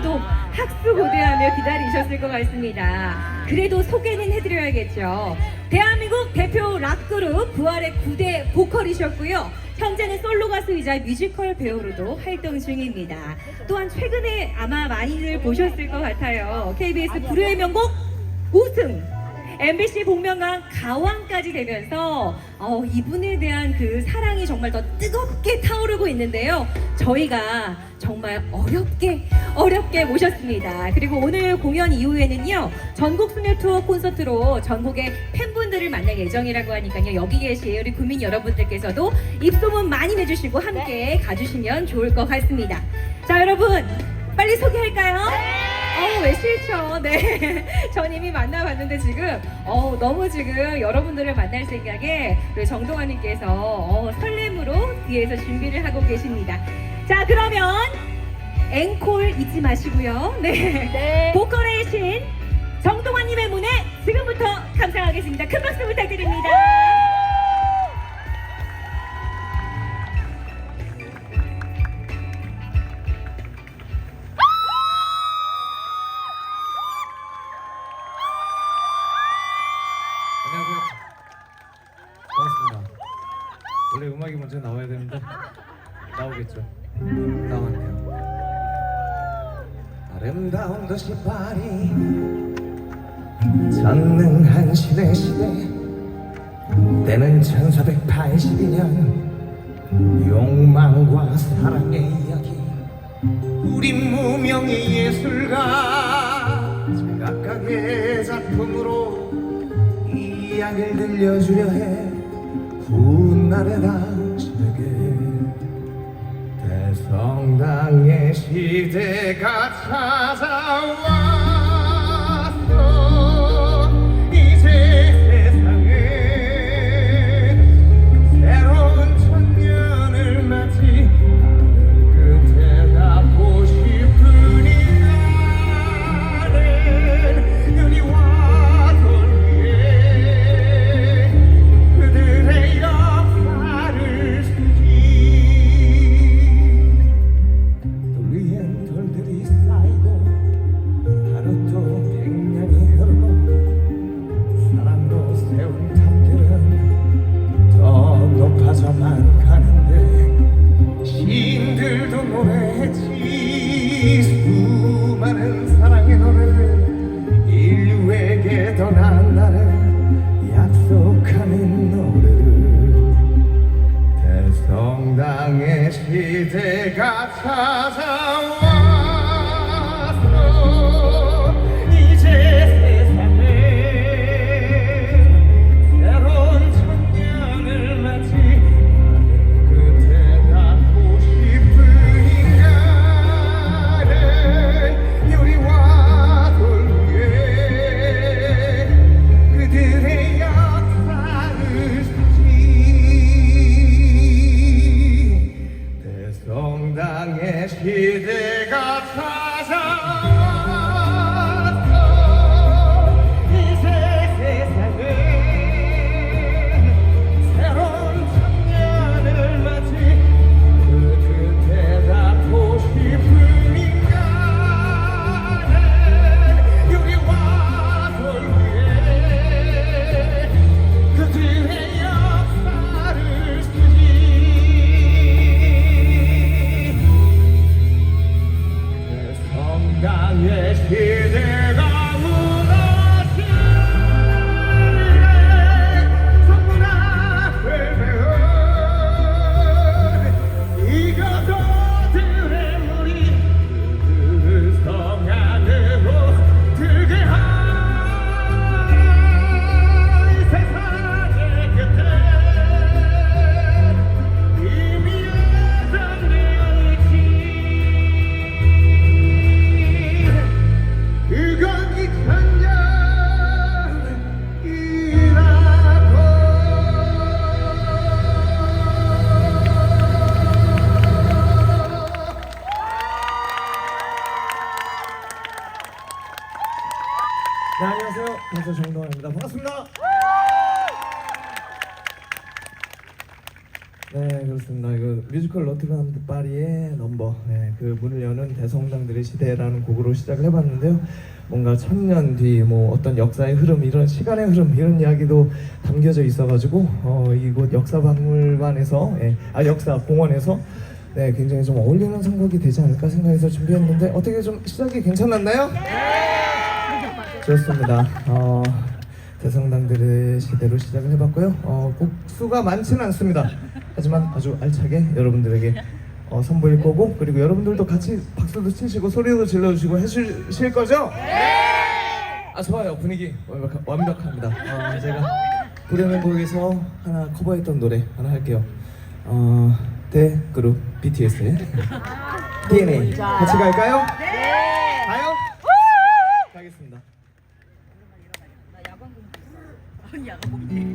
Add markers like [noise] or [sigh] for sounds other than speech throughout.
너무나도 학수고대하며 기다리셨을 것 같습니다. 그래도 소개는 해드려야겠죠. 대한민국 대표 락그룹 부활의 9대 보컬이셨고요. 현재는 솔로 가수이자 뮤지컬 배우로도 활동 중입니다. 또한 최근에 아마 많이들 보셨을 것 같아요. KBS 불후의 명곡 우승 MBC 복면가 가왕까지 되면서 어, 이분에 대한 그 사랑이 정말 더 뜨겁게 타오르고 있는데요. 저희가 정말 어렵게 어렵게 모셨습니다. 그리고 오늘 공연 이후에는요 전국 순회 투어 콘서트로 전국의 팬분들을 만날 예정이라고 하니까요 여기 계신 우리 국민 여러분들께서도 입소문 많이 내주시고 함께 가주시면 좋을 것 같습니다. 자 여러분 빨리 소개할까요? 어, 왜 싫죠? 네. [laughs] 전 이미 만나봤는데 지금, 어, 너무 지금 여러분들을 만날 생각에 우리 정동환님께서 어, 설렘으로 뒤에서 준비를 하고 계십니다. 자, 그러면 앵콜 잊지 마시고요. 네. 네. 보컬의 신 정동환님의 무대 지금부터 감상하겠습니다. 큰 박수 부탁드립니다. 나왔네요. 아름다운 도시 파리 전능한 신의 시대 때는 1482년 욕망과 사랑의 이야기 우리 무명의 예술가 제각각의 작품으로 이야기를 들려주려 해 훗날의 당신에게 대 성당의 시대가 찾아왔 당의 시대가 찾아왔 시작을 해봤는데요. 뭔가 천년 뒤 뭐 어떤 역사의 흐름 이런 시간의 흐름 이런 이야기도 담겨져 있어가지고 어, 이곳 역사 박물관에서 예, 아 역사 공원에서 네 굉장히 좀 어울리는 선곡이 되지 않을까 생각해서 준비했는데 어떻게 좀 시작이 괜찮았나요? 좋습니다. 어, 대성당들의 시대로 시작을 해봤고요. 어, 곡 수가 많지는 않습니다. 하지만 아주 알차게 여러분들에게 어, 선보일 거고 그리고 여러분들도 같이 박수도 치시고 소리도 질러주시고 해주실 거죠? 아 좋아요 분위기 완벽, 완벽합니다. 어, 제가 부르는 곡에서 하나 커버했던 노래 하나 할게요. 어, 대 그룹 BTS의 DNA 같이 갈까요? 네. 가요? 가겠습니다. 첫눈에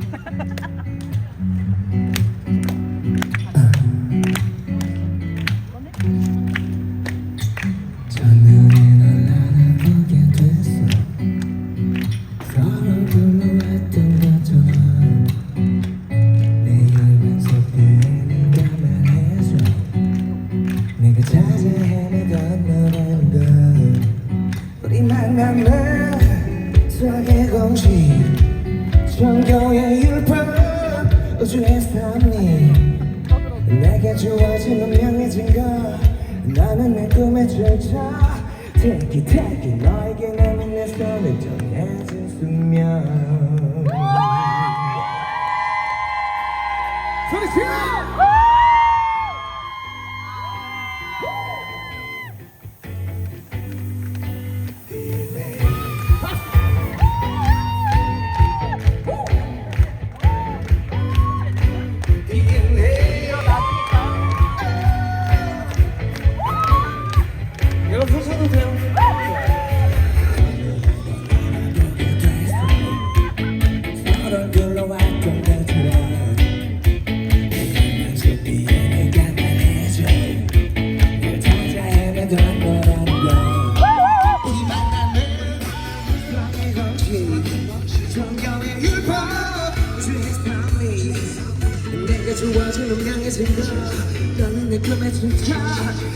너는 내 꿈의 춤춰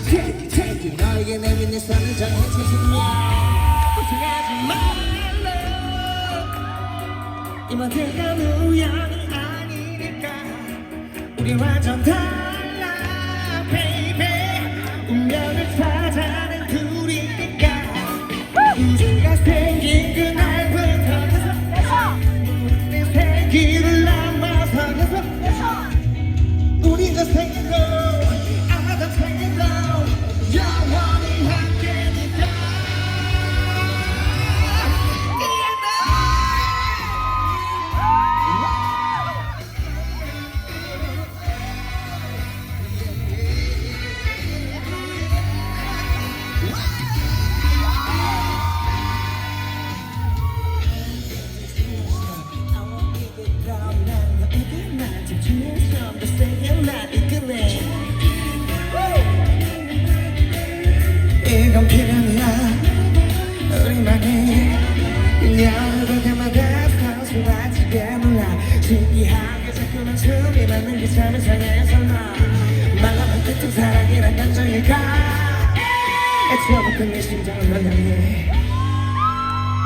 Take it take it 너에게 내민 내 정해진 순간 고생하지 말라 이건 우연이 아니니까 우리 완전 달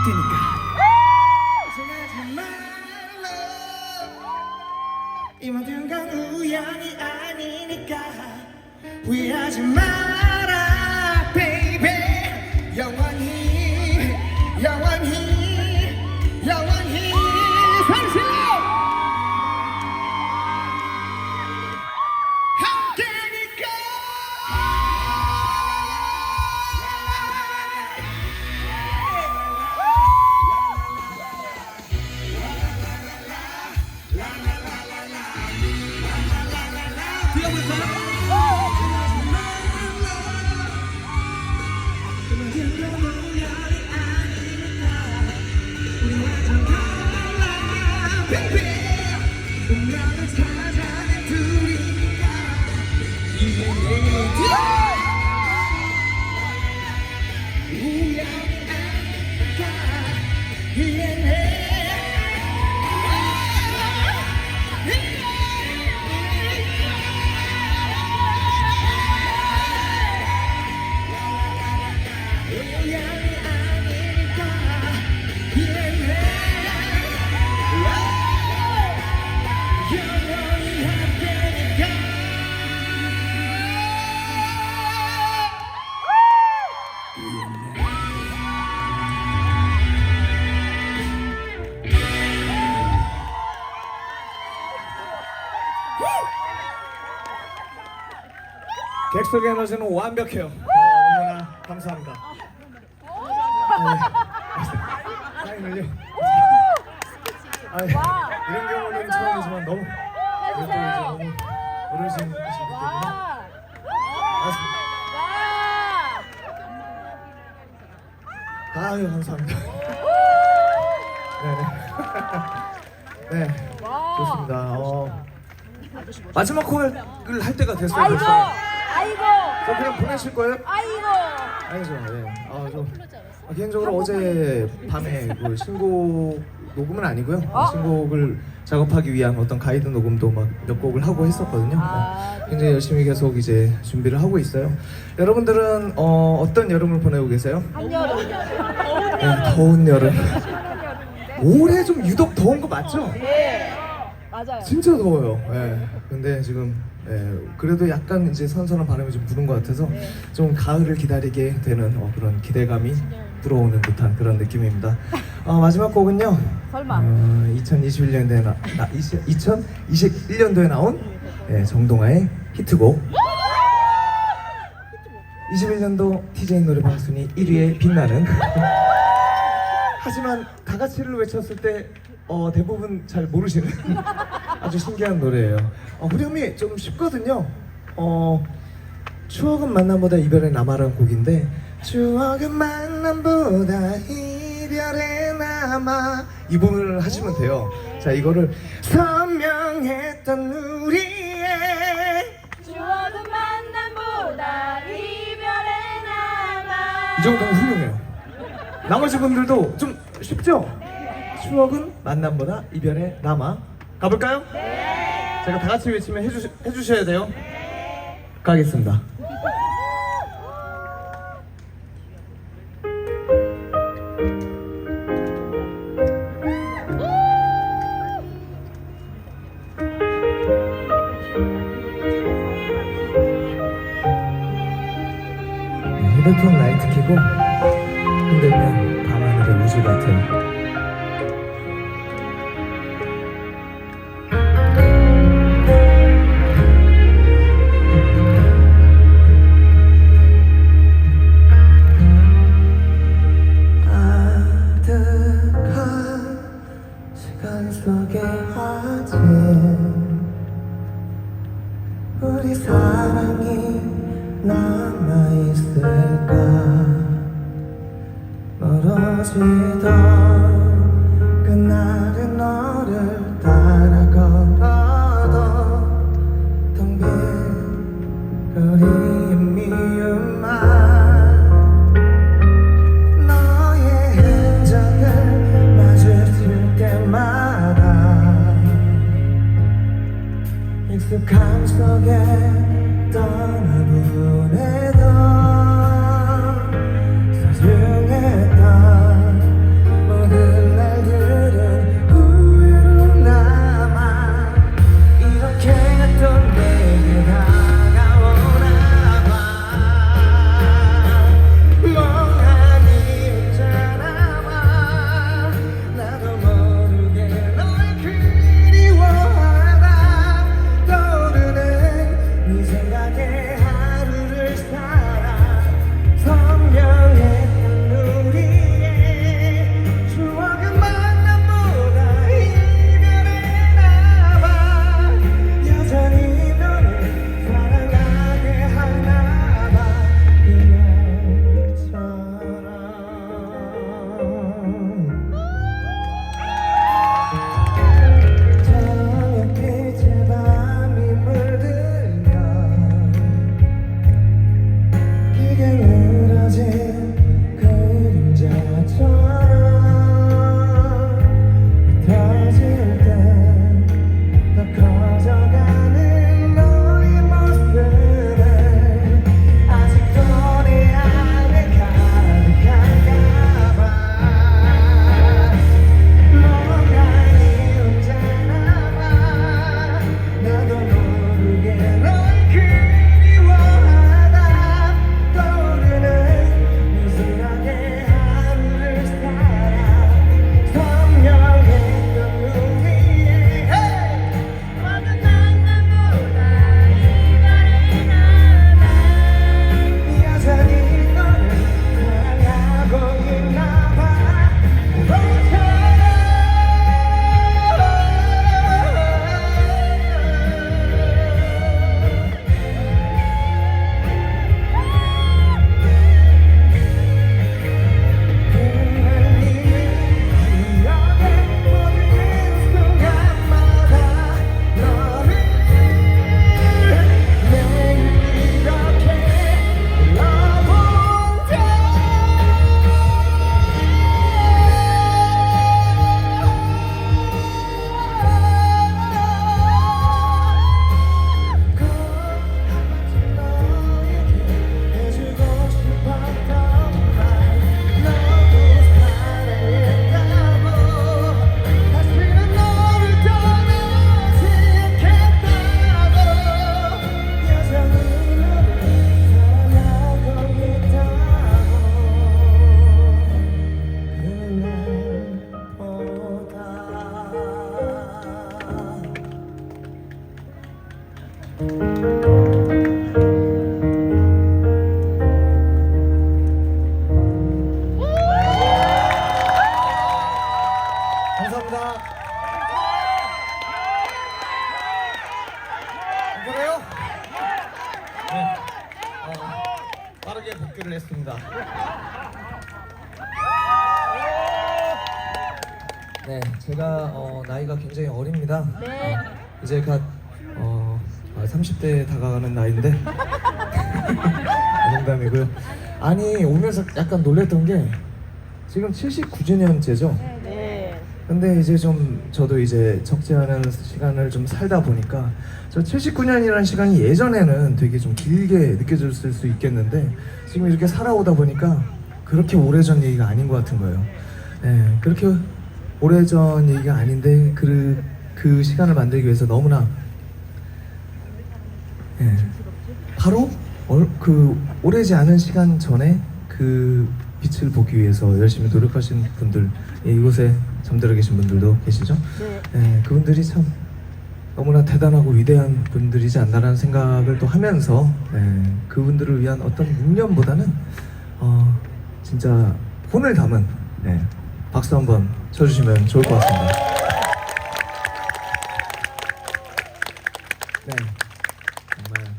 뛰니 baby. 객석의 에너지는 완벽해요. 어, 너무나 감사합니다. 네. 사인을요. 아, 이런 경우는 처음이지만 너무 그래도 이제 너무 어르신이시기 때문에 맞습니다. 아유 감사합니다. 네네. 네 [laughs] 좋습니다. 어, 마지막 코너를 할 때가 됐어요. 벌써. 아이고, 저 그냥 보내실 거예요? 아이고. 아니죠. 네. 아, 저 아, 개인적으로 어제 밤에 그 신곡 녹음은 아니고요. 신곡을 작업하기 위한 어떤 가이드 녹음도 막 몇 곡을 하고 했었거든요. 아, 네. 굉장히 열심히 계속 이제 준비를 하고 있어요. 여러분들은 어, 어떤 여름을 보내고 계세요? 한여름. 네, 더운 여름. [laughs] 올해 좀 유독 더운 거 맞죠? 네, 맞아요. 진짜 더워요. 예. 근데 지금 예, 그래도 약간 이제 선선한 바람이 좀 부는 것 같아서 좀 가을을 기다리게 되는 어, 그런 기대감이 불어오는 듯한 그런 느낌입니다. 어, 마지막 곡은요. 설마. 어, 2021년도에 나, 나 20, 2021년도에 나온 예, 정동아의 히트곡. 21년도 TJ 노래방 순위 1위에 빛나는 하지만 다 같이를 외쳤을 때 어, 대부분 잘 모르시는 아주 신기한 노래예요. 어, 후렴이 좀 쉽거든요. 어, 추억은 만남보다 이별의 남아라는 곡인데 추억은 만남보다 이별의 남아 이 부분을 하시면 돼요. 자 이거를 선명했던 우리의 추억은 만남보다 이별의 남아. 이 정도면 훌륭해요. 나머지 분들도 좀 쉽죠? 추억은 만남보다 이별에 남아. 가볼까요? 네. 제가 다 같이 외치면 해주, 해주셔야 돼요. 가겠습니다. 발표를 했습니다. 네, 제가 어, 나이가 굉장히 어립니다. 네. 어, 이제 갓 어, 아, 30대에 다가가는 나이인데 농담이고요. 아니 오면서 약간 놀랬던 게 지금 79주년째죠. 네. 근데 이제 좀 저도 이제 않은 시간을 좀 살다 보니까 저 79년이라는 시간이 예전에는 되게 좀 길게 느껴졌을 수 있겠는데 지금 이렇게 살아오다 보니까 그렇게 오래전 얘기가 아닌 것 같은 거예요. 예, 그렇게 오래전 얘기가 아닌데 그, 그 시간을 만들기 위해서 너무나 예, 바로 얼- 그 오래지 않은 시간 전에 그 빛을 보기 위해서 열심히 노력하신 분들 예, 이곳에 잠들어 계신 분들도 계시죠? 네. 예, 그분들이 참 너무나 대단하고 위대한 분들이지 않나라는 생각을 또 하면서 예, 그분들을 위한 어떤 묵념보다는 어, 진짜 혼을 담은 예, 박수 한번 쳐주시면 좋을 것 같습니다. 네, 정말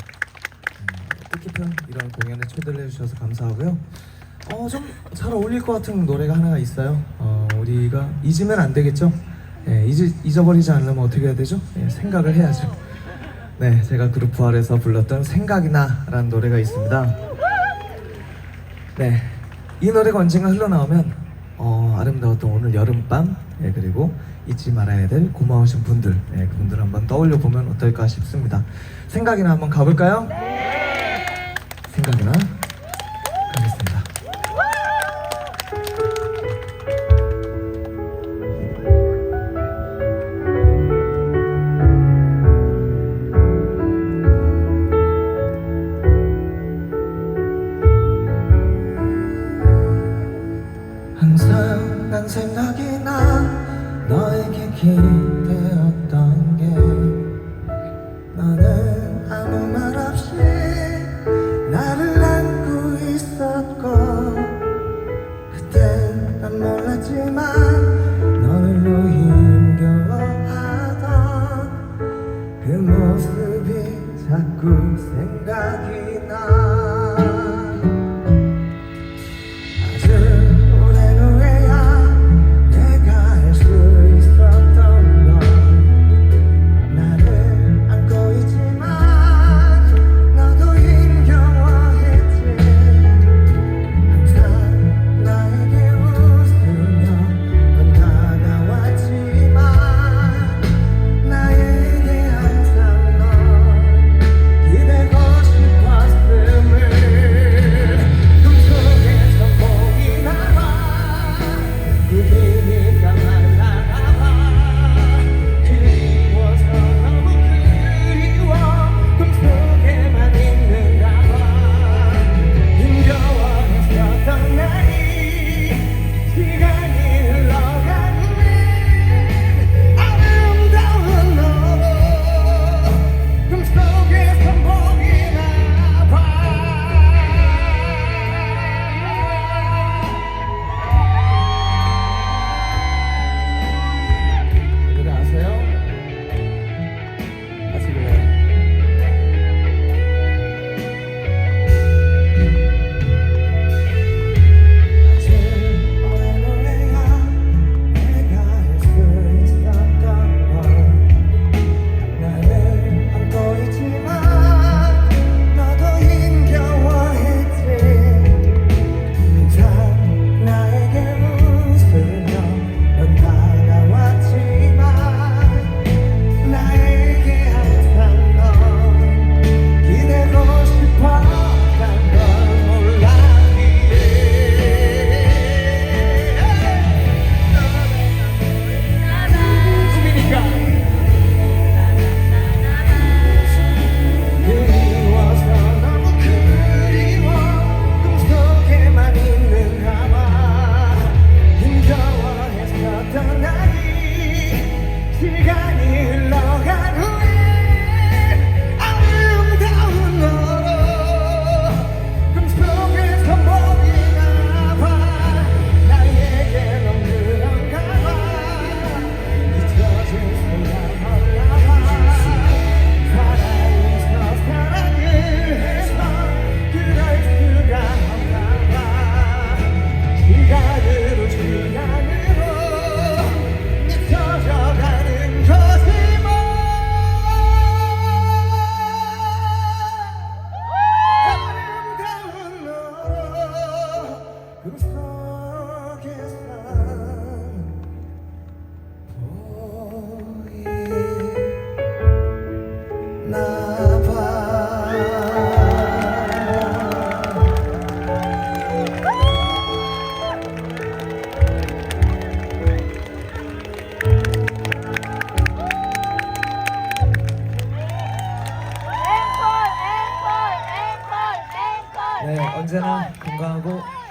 음, 뜻깊은 이런 공연에 초대를 해주셔서 감사하고요. 어, 좀 잘 어울릴 것 같은 노래가 하나가 있어요. 어, 우리가 잊으면 안 되겠죠? 예, 잊, 잊어버리지 않으면 어떻게 해야 되죠? 예, 생각을 해야죠. 네, 제가 그룹 부활에서 불렀던 생각이 나라는 노래가 있습니다. 네, 이 노래가 언젠가 흘러나오면 어, 아름다웠던 오늘 여름밤 예, 그리고 잊지 말아야 될 고마우신 분들 예, 그분들 한번 떠올려 보면 어떨까 싶습니다. 생각이나 한번 가볼까요? 생각이나 너에게 기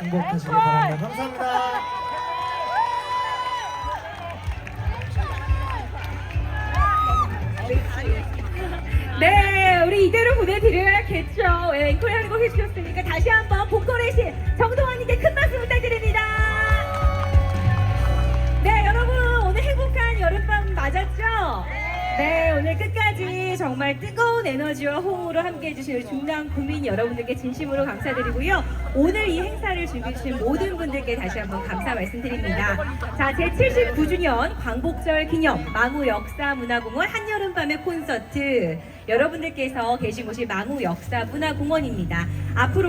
행복하시길 바랍니다. 감사합니다. 네, 우리 이대로 보내드려야겠죠. 예, 앵콜 하는 거 해주셨으니까 다시 한번 보컬의 신 정동환님께 큰 박수 부탁드립니다. 네, 여러분 오늘 행복한 여름밤 맞았죠? 네, 오늘 끝까지 정말 뜨거운 에너지와 호응으로 함께 해주실 중남 구민 여러분들께 진심으로 감사드리고요. 오늘 이 행사를 준비해주신 모든 분들께 다시 한번 감사 말씀드립니다. 자, 제79주년 광복절 기념 망우 역사문화공원 한여름밤의 콘서트 여러분들께서 계신 곳이 망우 역사문화공원입니다. 앞으로